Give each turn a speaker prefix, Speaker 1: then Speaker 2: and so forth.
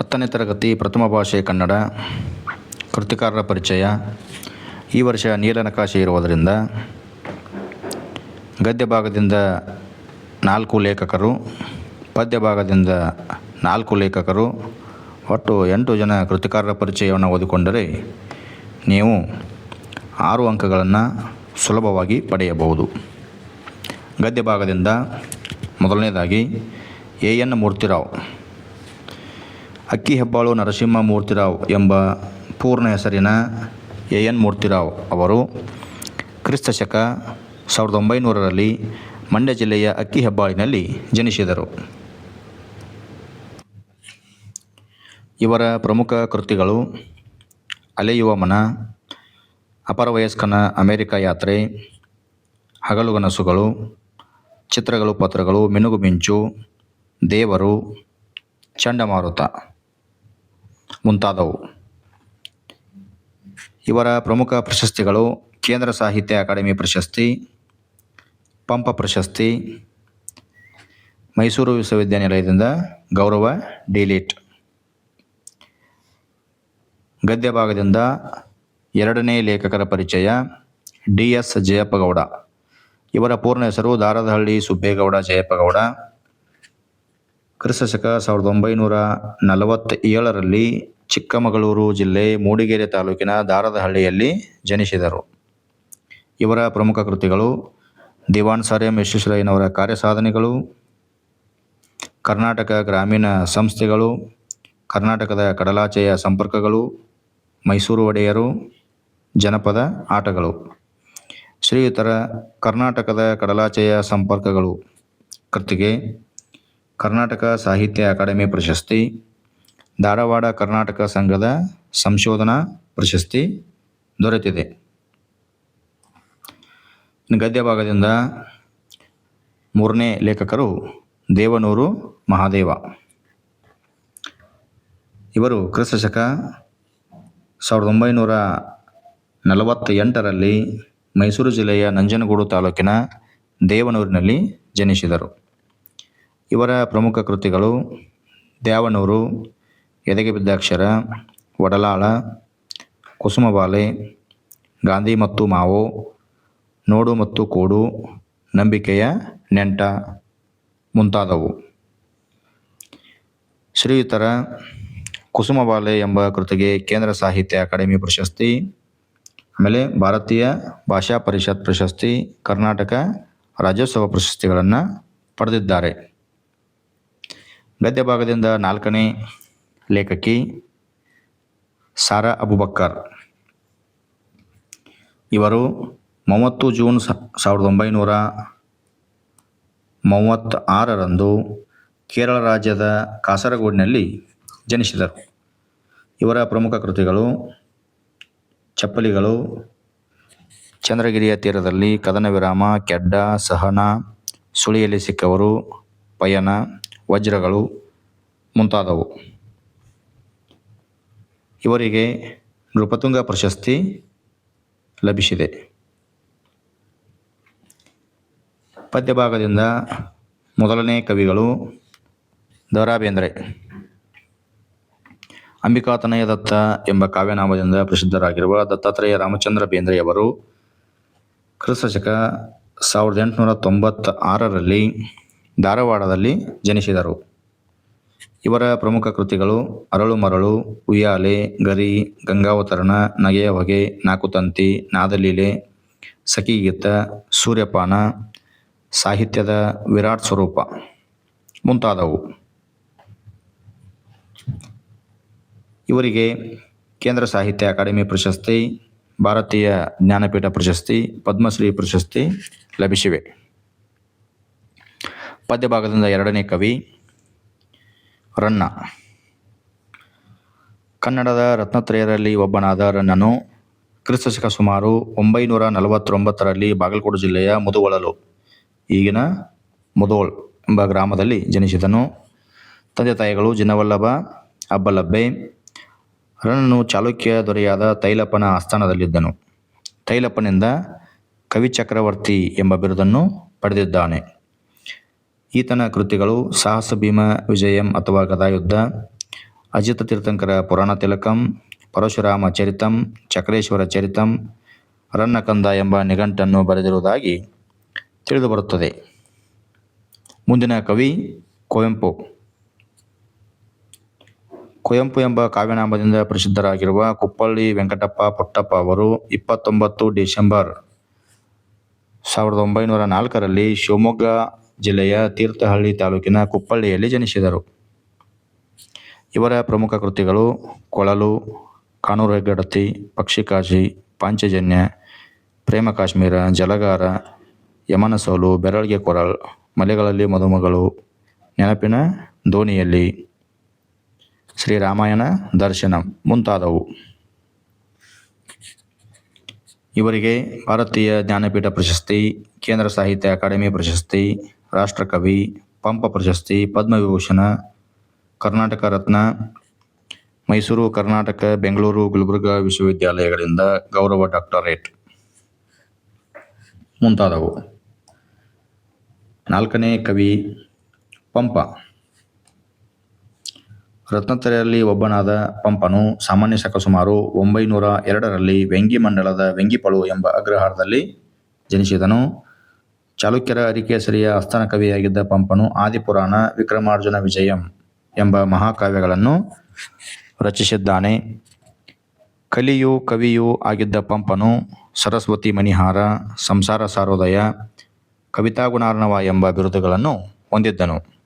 Speaker 1: ಹತ್ತನೇ ತರಗತಿ ಪ್ರಥಮ ಭಾಷೆ ಕನ್ನಡ, ಕೃತಿಕಾರರ ಪರಿಚಯ. ಈ ವರ್ಷ ನೀಲನಕಾಶೆ ಇರುವುದರಿಂದ ಗದ್ಯ ಭಾಗದಿಂದ ನಾಲ್ಕು ಲೇಖಕರು, ಪದ್ಯ ಭಾಗದಿಂದ ನಾಲ್ಕು ಲೇಖಕರು, ಒಟ್ಟು ಎಂಟು ಜನ ಕೃತಿಕಾರರ ಪರಿಚಯವನ್ನು ಓದಿಕೊಂಡರೆ ನೀವು ಆರು ಅಂಕಗಳನ್ನು ಸುಲಭವಾಗಿ ಪಡೆಯಬಹುದು. ಗದ್ಯ ಭಾಗದಿಂದ ಮೊದಲನೇದಾಗಿ ಎ ಎನ್ ಮೂರ್ತಿರಾವ್. ಅಕ್ಕಿ ಹೆಬ್ಬಾಳು ನರಸಿಂಹ ಮೂರ್ತಿರಾವ್ ಎಂಬ ಪೂರ್ಣ ಹೆಸರಿನ ಎ ಎನ್ ಮೂರ್ತಿರಾವ್ ಅವರು ಕ್ರಿಸ್ತ ಶಕ ಸಾವಿರದ ಒಂಬೈನೂರರಲ್ಲಿ ಮಂಡ್ಯ ಜಿಲ್ಲೆಯ ಅಕ್ಕಿ ಹೆಬ್ಬಾಳಿನಲ್ಲಿ ಜನಿಸಿದರು. ಇವರ ಪ್ರಮುಖ ಕೃತಿಗಳು ಅಲೆಯುವ ಮನ ಅಪರವಯಸ್ಕನ ಅಮೆರಿಕ ಯಾತ್ರೆ ಹಗಲುಗನಸುಗಳು ಚಿತ್ರಗಳು, ಪತ್ರಗಳು, ಮಿನುಗು ಮಿಂಚು, ದೇವರು, ಚಂಡಮಾರುತ. ಮುಂತಾದವು. ಇವರ ಪ್ರಮುಖ ಪ್ರಶಸ್ತಿಗಳು ಕೇಂದ್ರ ಸಾಹಿತ್ಯ ಅಕಾಡೆಮಿ ಪ್ರಶಸ್ತಿ, ಪಂಪ ಪ್ರಶಸ್ತಿ, ಮೈಸೂರು ವಿಶ್ವವಿದ್ಯಾನಿಲಯದಿಂದ ಗೌರವ ಡಿಲೀಟ್. ಗದ್ಯ ಭಾಗದಿಂದ ಎರಡನೇ ಲೇಖಕರ ಪರಿಚಯ ಡಿ ಎಸ್ ಜಯಪ್ಪಗೌಡ. ಇವರ ಪೂರ್ಣ ಹೆಸರು ದಾರದಹಳ್ಳಿ ಸುಬ್ಬೇಗೌಡ ಜಯಪ್ಪಗೌಡ. ಕ್ರಿಸ್ತ ಶಕ ಸಾವಿರದ ಒಂಬೈನೂರ ನಲವತ್ತ ಏಳರಲ್ಲಿ ಚಿಕ್ಕಮಗಳೂರು ಜಿಲ್ಲೆ ಮೂಡಿಗೆರೆ ತಾಲೂಕಿನ ದಾರದಹಳ್ಳಿಯಲ್ಲಿ ಜನಿಸಿದರು. ಇವರ ಪ್ರಮುಖ ಕೃತಿಗಳು ದಿವಾನ್ ಸರ್ ಎಂ ವಿಶ್ವೇಶ್ವರಯ್ಯನವರ ಕಾರ್ಯಸಾಧನೆಗಳು, ಕರ್ನಾಟಕ ಗ್ರಾಮೀಣ ಸಂಸ್ಥೆಗಳು, ಕರ್ನಾಟಕದ ಕಡಲಾಚೆಯ ಸಂಪರ್ಕಗಳು, ಮೈಸೂರು ಒಡೆಯರು, ಜನಪದ ಆಟಗಳು. ಶ್ರೀಯುತರ ಕರ್ನಾಟಕದ ಕಡಲಾಚೆಯ ಸಂಪರ್ಕಗಳು ಕೃತಿಗೆ ಕರ್ನಾಟಕ ಸಾಹಿತ್ಯ ಅಕಾಡೆಮಿ ಪ್ರಶಸ್ತಿ, ಧಾರವಾಡ ಕರ್ನಾಟಕ ಸಂಘದ ಸಂಶೋಧನಾ ಪ್ರಶಸ್ತಿ ದೊರೆತಿದೆ. ಗದ್ಯ ಭಾಗದಿಂದ ಮೂರನೇ ಲೇಖಕರು ದೇವನೂರು ಮಹಾದೇವ. ಇವರು ಕ್ರಿಸ್ತ ಶಕ ಸಾವಿರದ ಒಂಬೈನೂರ ನಲವತ್ತ ಎಂಟರಲ್ಲಿ ಮೈಸೂರು ಜಿಲ್ಲೆಯ ನಂಜನಗೂಡು ತಾಲೂಕಿನ ದೇವನೂರಿನಲ್ಲಿ ಜನಿಸಿದರು. ಇವರ ಪ್ರಮುಖ ಕೃತಿಗಳು ದೇವನೂರು ಎದೆಗೆ ಬಿದ್ದಾಕ್ಷರ ಒಡಲಾಳ ಕುಸುಮಬಾಲೆ, ಗಾಂಧಿ ಮತ್ತು ಮಾವು, ನೋಡು ಮತ್ತು ಕೋಡು, ನಂಬಿಕೆಯ ನೆಂಟ ಮುಂತಾದವು. ಶ್ರೀಯುತರ ಕುಸುಮಬಾಲೆ ಎಂಬ ಕೃತಿಗೆ ಕೇಂದ್ರ ಸಾಹಿತ್ಯ ಅಕಾಡೆಮಿ ಪ್ರಶಸ್ತಿ, ಆಮೇಲೆ ಭಾರತೀಯ ಭಾಷಾ ಪರಿಷತ್ ಪ್ರಶಸ್ತಿ, ಕರ್ನಾಟಕ ರಾಜ್ಯೋತ್ಸವ ಪ್ರಶಸ್ತಿಗಳನ್ನು ಪಡೆದಿದ್ದಾರೆ. ಗದ್ಯ ಭಾಗದಿಂದ ನಾಲ್ಕನೇ ಲೇಖಕಿ ಸಾರಾ ಅಬುಬಕ್ಕರ್. ಇವರು ಮೂವತ್ತು ಜೂನ್ ಸಾವಿರದ ಒಂಬೈನೂರ ಮೂವತ್ತ ಆರರಂದು ಕೇರಳ ರಾಜ್ಯದ ಕಾಸರಗೋಡಿನಲ್ಲಿ ಜನಿಸಿದರು. ಇವರ ಪ್ರಮುಖ ಕೃತಿಗಳು ಚಪ್ಪಲಿಗಳು, ಚಂದ್ರಗಿರಿಯ ತೀರದಲ್ಲಿ ಕದನ ವಿರಾಮ ಕೆಡ್ಡ, ಸಹನ, ಸುಳಿಯಲ್ಲಿ ಸಿಕ್ಕವರು ಪಯಣ, ವಜ್ರಗಳು ಮುಂತಾದವು. ಇವರಿಗೆ ನೃಪತುಂಗ ಪ್ರಶಸ್ತಿ ಲಭಿಸಿದೆ. ಪದ್ಯಭಾಗದಿಂದ ಮೊದಲನೇ ಕವಿಗಳು ದರಾಬೇಂದ್ರೆ ಅಂಬಿಕಾತನಯ ದತ್ತ ಎಂಬ ಕಾವ್ಯನಾಮದಿಂದ ಪ್ರಸಿದ್ಧರಾಗಿರುವ ದತ್ತಾತ್ರೇಯ ರಾಮಚಂದ್ರ ಬೇಂದ್ರೆಯವರು ಕ್ರಿಸ್ತಶಕ ಸಾವಿರದ ಎಂಟುನೂರ ತೊಂಬತ್ತ ಆರರಲ್ಲಿ ಧಾರವಾಡದಲ್ಲಿ ಜನಿಸಿದರು. ಇವರ ಪ್ರಮುಖ ಕೃತಿಗಳು ಅರಳು ಮರಳು, ಉಯ್ಯಾಲೆ, ಗರಿ, ಗಂಗಾವತರಣ ನಗೆಯ ಹೊಗೆ ನಾಕುತಂತಿ, ನಾದಲೀಲೆ, ಸಖಿಗೀತ, ಸೂರ್ಯಪಾನ, ಸಾಹಿತ್ಯದ ವಿರಾಟ್ ಸ್ವರೂಪ ಮುಂತಾದವು. ಇವರಿಗೆ ಕೇಂದ್ರ ಸಾಹಿತ್ಯ ಅಕಾಡೆಮಿ ಪ್ರಶಸ್ತಿ, ಭಾರತೀಯ ಜ್ಞಾನಪೀಠ ಪ್ರಶಸ್ತಿ, ಪದ್ಮಶ್ರೀ ಪ್ರಶಸ್ತಿ ಲಭಿಸಿವೆ. ಪದ್ಯ ಭಾಗದಿಂದ ಎರಡನೇ ಕವಿ ರನ್ನ. ಕನ್ನಡದ ರತ್ನತ್ರಯರಲ್ಲಿ ಒಬ್ಬನಾದ ರನ್ನನು ಕ್ರಿಸ್ತಶಕ ಸುಮಾರು ಒಂಬೈನೂರ ನಲವತ್ತೊಂಬತ್ತರಲ್ಲಿ ಬಾಗಲಕೋಟೆ ಜಿಲ್ಲೆಯ ಮುದುವಳಲು ಈಗಿನ ಮುದೋಳ್ ಎಂಬ ಗ್ರಾಮದಲ್ಲಿ ಜನಿಸಿದನು. ತಂದೆ ತಾಯಿಗಳು ಜಿನವಲ್ಲಭ ಅಬ್ಬಲಬ್ಬೆ ರನ್ನನು ಚಾಲುಕ್ಯ ದೊರೆಯಾದ ತೈಲಪ್ಪನ ಆಸ್ಥಾನದಲ್ಲಿದ್ದನು. ತೈಲಪ್ಪನಿಂದ ಕವಿ ಚಕ್ರವರ್ತಿ ಎಂಬ ಬಿರುದನ್ನು ಪಡೆದಿದ್ದಾನೆ. ಈತನ ಕೃತಿಗಳು ಸಾಹಸ, ಭೀಮ, ವಿಜಯಂ ಅಥವಾ ಗದಾಯುದ್ಧ, ಅಜಿತ ತೀರ್ಥಂಕರ ಪುರಾಣ ತಿಲಕಂ, ಪರಶುರಾಮ ಚರಿತಂ, ಚಕ್ರೇಶ್ವರ ಚರಿತಂ ರನ್ನಕಂದ ಎಂಬ ನಿಘಂಟನ್ನು ಬರೆದಿರುವುದಾಗಿ ತಿಳಿದುಬರುತ್ತದೆ. ಮುಂದಿನ ಕವಿ ಕುವೆಂಪು ಕುವೆಂಪು ಎಂಬ ಕಾವ್ಯನಾಮದಿಂದ ಪ್ರಸಿದ್ಧರಾಗಿರುವ ಕುಪ್ಪಳ್ಳಿ ವೆಂಕಟಪ್ಪ ಪುಟ್ಟಪ್ಪ ಅವರು ಇಪ್ಪತ್ತೊಂಬತ್ತು ಡಿಸೆಂಬರ್ ಸಾವಿರದ ಒಂಬೈನೂರ ನಾಲ್ಕರಲ್ಲಿ ಶಿವಮೊಗ್ಗ ಜಿಲ್ಲೆಯ ತೀರ್ಥಹಳ್ಳಿ ತಾಲೂಕಿನ ಕುಪ್ಪಳ್ಳಿಯಲ್ಲಿ ಜನಿಸಿದರು. ಇವರ ಪ್ರಮುಖ ಕೃತಿಗಳು ಕೊಳಲು, ಕಾನೂರು ಹೆಗ್ಗಡತಿ ಪಕ್ಷಿಕಾಶಿ ಪಾಂಚಜನ್ಯ, ಪ್ರೇಮ ಕಾಶ್ಮೀರ, ಜಲಗಾರ ಯಮನ ಸೋಲು ಬೆರಳಿಗೆ ಕೊರಳ್ ಮಲೆಗಳಲ್ಲಿ ಮದುಮಗಳು, ನೆನಪಿನ ದೋಣಿಯಲ್ಲಿ ಶ್ರೀರಾಮಾಯಣ ದರ್ಶನ ಮುಂತಾದವು. ಇವರಿಗೆ ಭಾರತೀಯ ಜ್ಞಾನಪೀಠ ಪ್ರಶಸ್ತಿ, ಕೇಂದ್ರ ಸಾಹಿತ್ಯ ಅಕಾಡೆಮಿ ಪ್ರಶಸ್ತಿ ರಾಷ್ಟ್ರಕವಿ, ಪಂಪ ಪ್ರಶಸ್ತಿ, ಪದ್ಮವಿಭೂಷಣ, ಕರ್ನಾಟಕ ರತ್ನ, ಮೈಸೂರು, ಕರ್ನಾಟಕ, ಬೆಂಗಳೂರು, ಗುಲ್ಬರ್ಗಾ ವಿಶ್ವವಿದ್ಯಾಲಯಗಳಿಂದ ಗೌರವ ಡಾಕ್ಟರೇಟ್. ಮುಂತಾದವು. ನಾಲ್ಕನೇ ಕವಿ, ಪಂಪ. ರತ್ನತ್ರೆಯಲ್ಲಿ ಒಬ್ಬನಾದ ಪಂಪನು ಸಾಮಾನ್ಯ ಶಕ ಸುಮಾರು ಒಂಬೈನೂರ ಎರಡರಲ್ಲಿ ವೆಂಗಿ ಮಂಡಲದ ವೆಂಗಿಪಳು ಎಂಬ ಅಗ್ರಹಾರದಲ್ಲಿ ಜನಿಸಿದನು. ಚಾಲುಕ್ಯರ ಅರಿಕೇಸರಿಯ ಆಸ್ಥಾನ ಕವಿಯಾಗಿದ್ದ ಪಂಪನು ಆದಿಪುರಾಣ ವಿಕ್ರಮಾರ್ಜುನ ವಿಜಯಂ ಎಂಬ ಮಹಾಕಾವ್ಯಗಳನ್ನು ರಚಿಸಿದ್ದಾನೆ. ಕಲಿಯು ಕವಿಯೂ ಆಗಿದ್ದ ಪಂಪನು ಸರಸ್ವತಿ ಮಣಿಹಾರ, ಸಂಸಾರ ಸಾರೋದಯ ಕವಿತಾಗುಣಾರ್ಣವ ಎಂಬ ಬಿರುದುಗಳನ್ನು ಹೊಂದಿದ್ದನು.